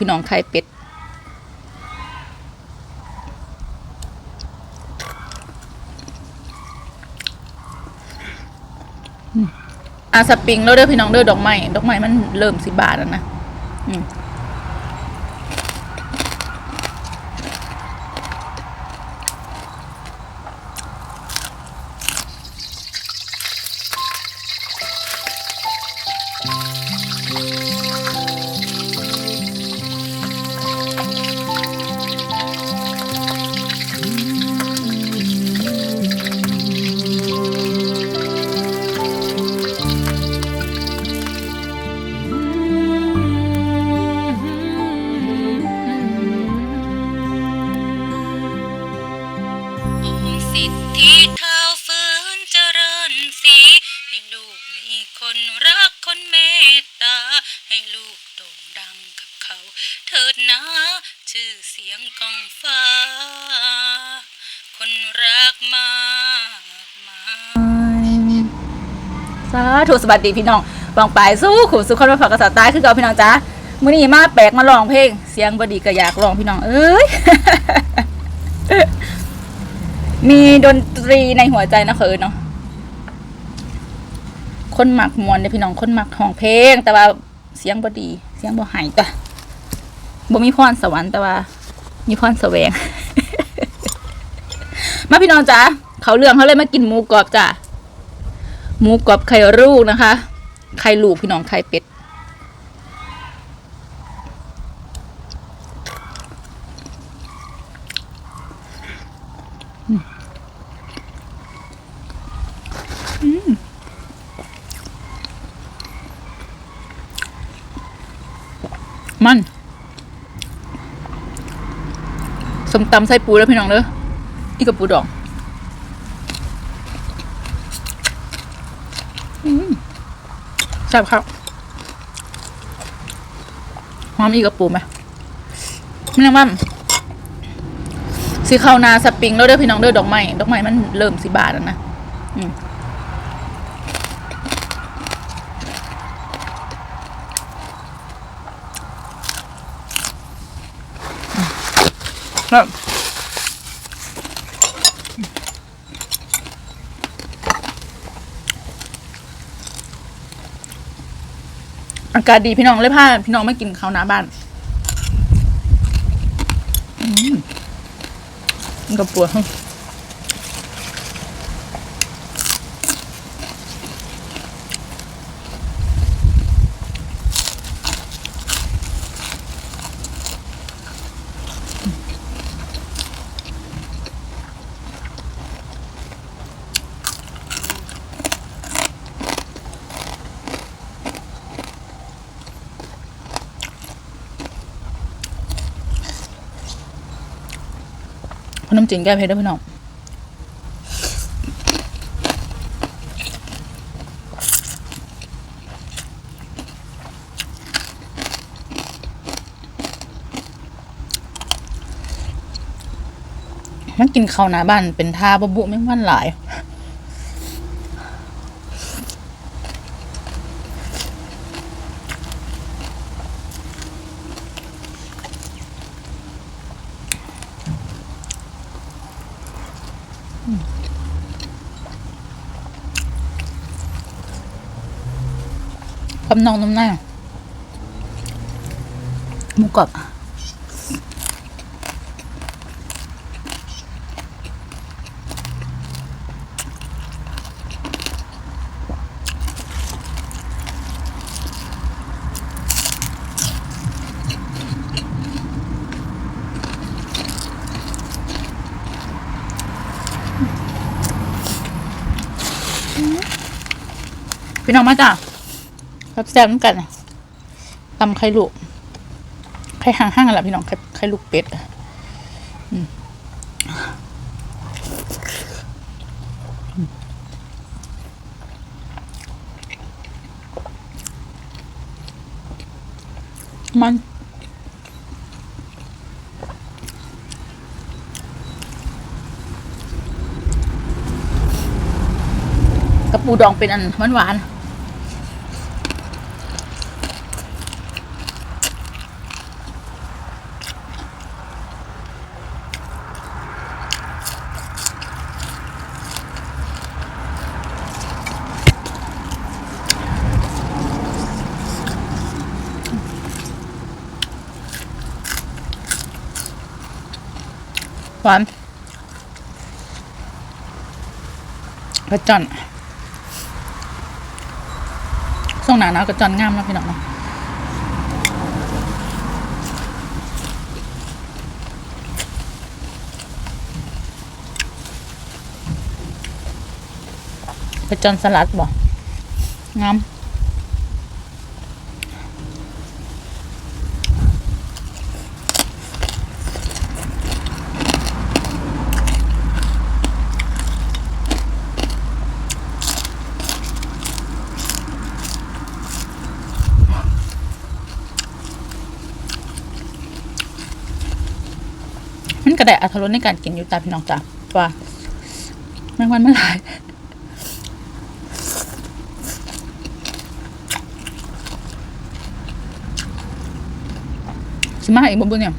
พี่น้องไข่เป็ด อาสปริงแล้วเด้อพี่น้องเด้อดอกไม้ ดอกไม้มันเริ่มสิบาทแล้วนะ อืม ให้ลูกโด่งดังกับเขา เถิดนะชื่อเสียงกองฟ้า คนรักมากมายสาธุสวัสดีพี่น้องบองปลายสู้ขู่สุขคนมาฝากกษัตริย์ตายคือเก่าพี่น้องจ้ามื้อนี้มาแปลกมาลองเพลง เสียงบดีก็อยากลองพี่น้องเอ้ยมีดนตรีในหัวใจนะเคยเนาะคนหมักมวนเนี่ยพี่น้องคนหมักห้องเพลง แต่ว่า เสียงบอดี เสียงบอหายตัวบ่มีพรสวรรค์แต่ว่า มีพรแสวง มาพี่น้องจ้าเขาเรื่องเขาเลยมากินหมูกรอบจ้ะหมูกรอบไข่ลูกนะคะ ไข่ลูกพี่น้องไข่เป็ด มันสมตำใส่ปูแล้วพี่น้องเด้ออีกกับปูดองอืมแซ่บครับหอมอีกกับปูไหมไม่ต้องว่าสีข้าวนาสปริงแล้วเด้อพี่น้องเด้อดอกไม้ดอกไม้มันเริ่มสิบาทแล้วนะอืม นั่นอากาศดีพี่น้องเลยพาพี่น้องไม่กินข้าวหน้าบ้านอืมมันกับปัวฮึ น้ำจิ้มแก้เผ็ดด้วยพี่น้องมันกินข้าวหน้าบ้านเป็นท่าบะบุไม่งมันหลาย กับน้องน้ำหน้าหมูกรอบพี่น้องมาจ้ะ รับแซ่บๆเหมือนกันตำไข่ลูก ไข่ห่างๆกันแหละพี่น้อง ไข่ไข่ลูกเป็ดอืมันกระปูดองเป็นอันหวานหวาน หวานกระจอนช่วงหนาหนาวกระจอนงามนะพี่น้องเนาะกระจอนสลัดบ่งาม มันก็ไดอัตรสในการกินอยู่ตาพี่น้องจ้ะว่าแมงวันมันหลายสิมาอีกบ่บุเนี่ย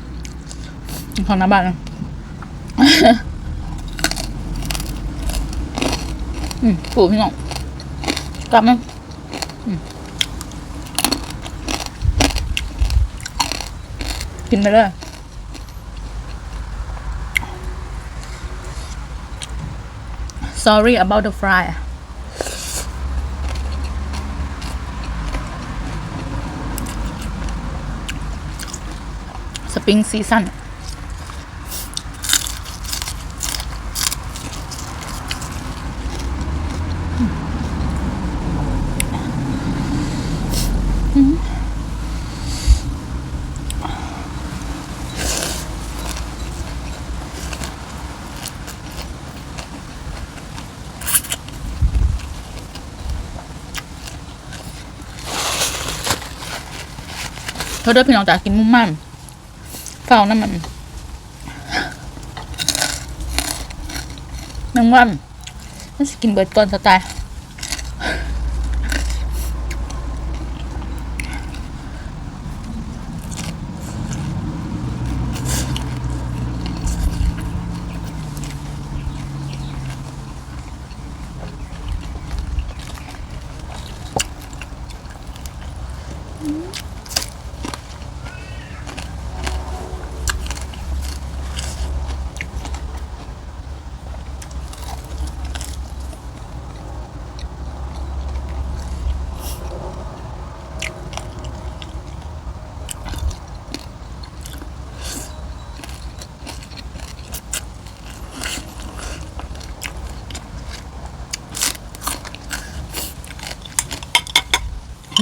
ของหน้าบ้านอืมปู่พี่น้องกลับมาอืมกินไปเลย sorry about the fryer. fry สป อเด้อพี่น้องจ๋ากินมุ่มมั่นเฝ้าน้ำมันแมงวันมันสกินเบิร์ดก่อนสไตล์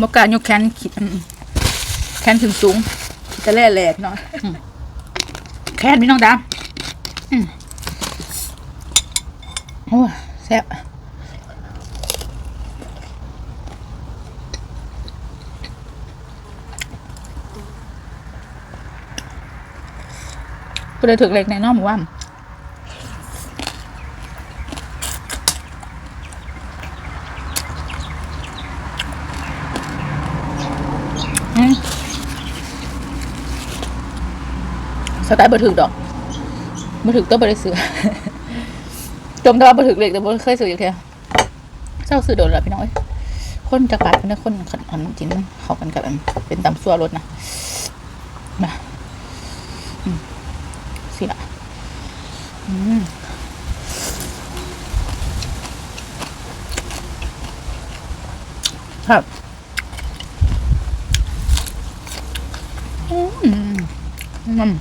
บกล้ารยกแขนขีดอืมแขนถึงสูงขีดตะแล่แหลกเนาะอืมแขนพี่น้องดำอืมโอ้ยแซ่บก็เลยถึกเล็กในน้องหมู่ว่านอืม สไตล์บ่ถึกดอกบ่ถึกต้องได้ซื้อจมแต่ว่าบ่ถึกเล็กแต่บ่เคยซื้ออย่างเดียวเจ้าซื้อโดนแล้วพี่น้องเอ้ยคนจะกลายเป็นคนขันอันจริงเขากันกันเป็นตำซัวรถนะมาสิละอืมครับ มอืม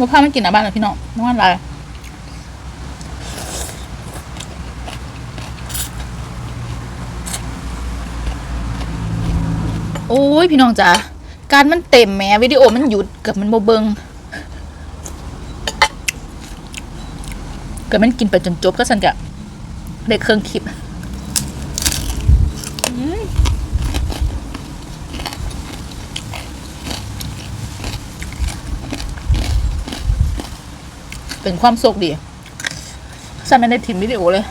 ลูกค้าไม่กินหน้าบ้านเหรอพี่น้องน้องอะไรโอ้ยพี่น้องจ๋าการมันเต็มแหม้วิดีโอมันหยุดเกับมันโมเบิงเกิดมันกินไปจนจบก็สันกะได้เครื่องคลิป เป็นความโชคดีฉันไม่ได้ทิมวิดีโอเลย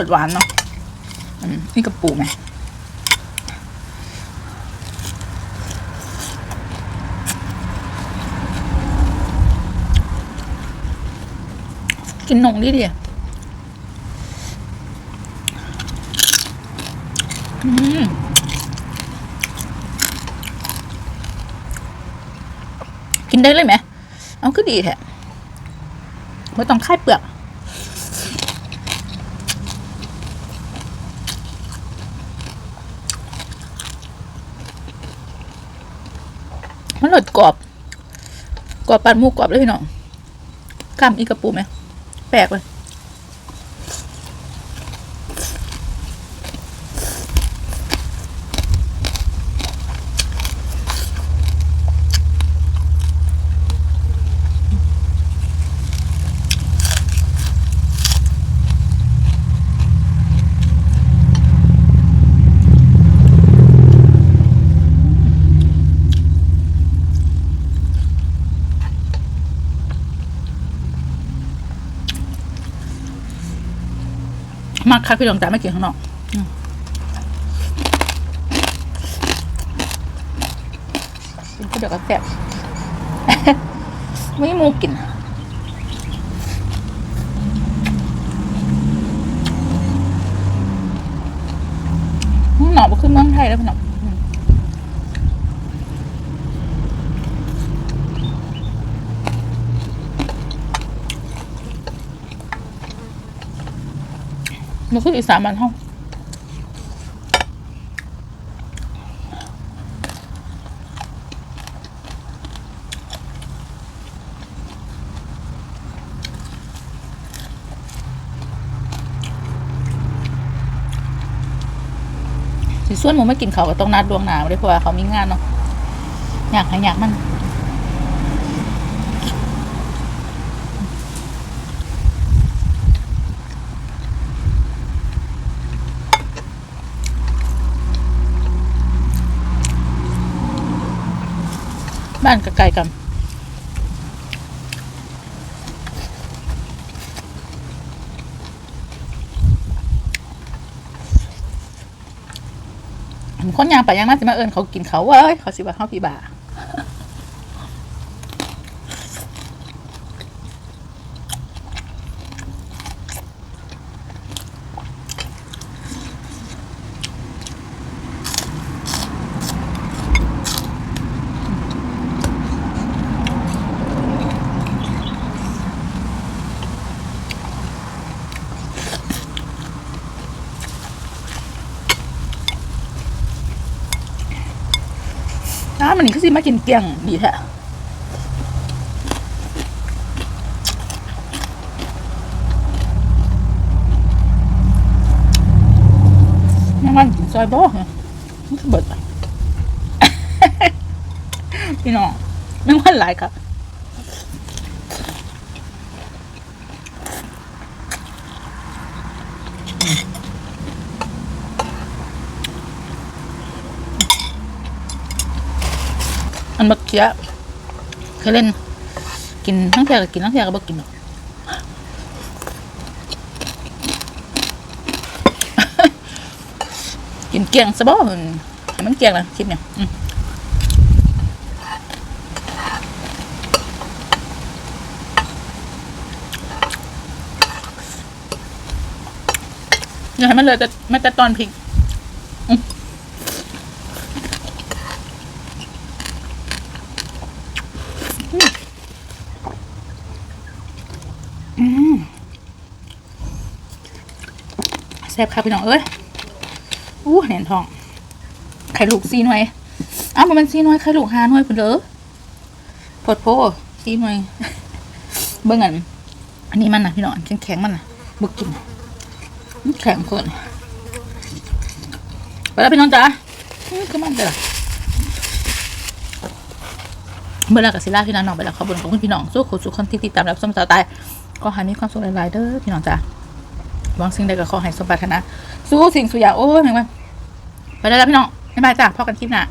มันรสหวานเนาะอืมนี่กระปูไหมกินหนงดิเดิอืมกินได้เลยไหมเอาก็ดีแท้ไม่ต้องค่ายเปลือก มันหลดกรอบ กรอบปันหมูกรอบเลยพี่น้องกล้ามอีกกระปูไหมแปลกเลย มากค่ะพี่น้องแต่ไม่กินข้างนอกอืมกินก็เดี๋ยวก็แซ่บไม่มีหมูกินอืมหนอกมาขึ้นเมืองไทยแล้วพี่น้องอื มันคืออีสานบ้านเฮาสิส่วนหมูไม่กินเขาก็ต้องนัดดวงหนาวด้วยเพราะว่าเขามีงานเนาะอยากให้อยากมัน บ้านกไกลกันคนยางไปยังน่าจะมาเอินเขากินเขาเว้ยเขาสิว่าเขาพี่บ่า มันนี่คือสิมากินเกียงดีแท้ยังมันกินซอยบ่มันคือเบิดอะพี่น้องไม่ว่าหลายครับ อันเมื่อกี้เคยเล่น กินทั้งเทียก็กินทั้งเทียก็บ่กินหรอกกินเกียงซะบ่อืมให้มันเกียงนะคลิปเนี่ยอืมอย่าให้มันเลยแต่ไม่แต่ตอนพริก ซ่บครับพี่น้องเอ้ยอู้แหนนทอง ไข่ลูกซีหน่วยอ้าวมันเป็นซีหน่วยไข่ลูกหาหน่วยพิ่นเด้อโพดโพซีหน่วย เบิ่งอันอันนี้มันนะพี่น้องอันแข็งมันนะบ่กินมันแข็งเกินไปแล้วพี่น้องจ๋าอื้อคือมันไปละเมื่อไรกับศิล่าพี่น้องไปแล้วขอบคุณขอบคุณพี่น้องสู้ขูสู้คนที่ติดตามรับชมสาวตายก็ให้มีความสุขหลายๆเด้อพี่น้องจ๋า หวังสิ่งใดก็ขอให้สมปรารถนาสู้สิ่งสุขอย่างโอ้ยแม่งว่าไปได้แล้วพี่น้องบ๊ายบายจ้าพ่อกันคลิปหน้า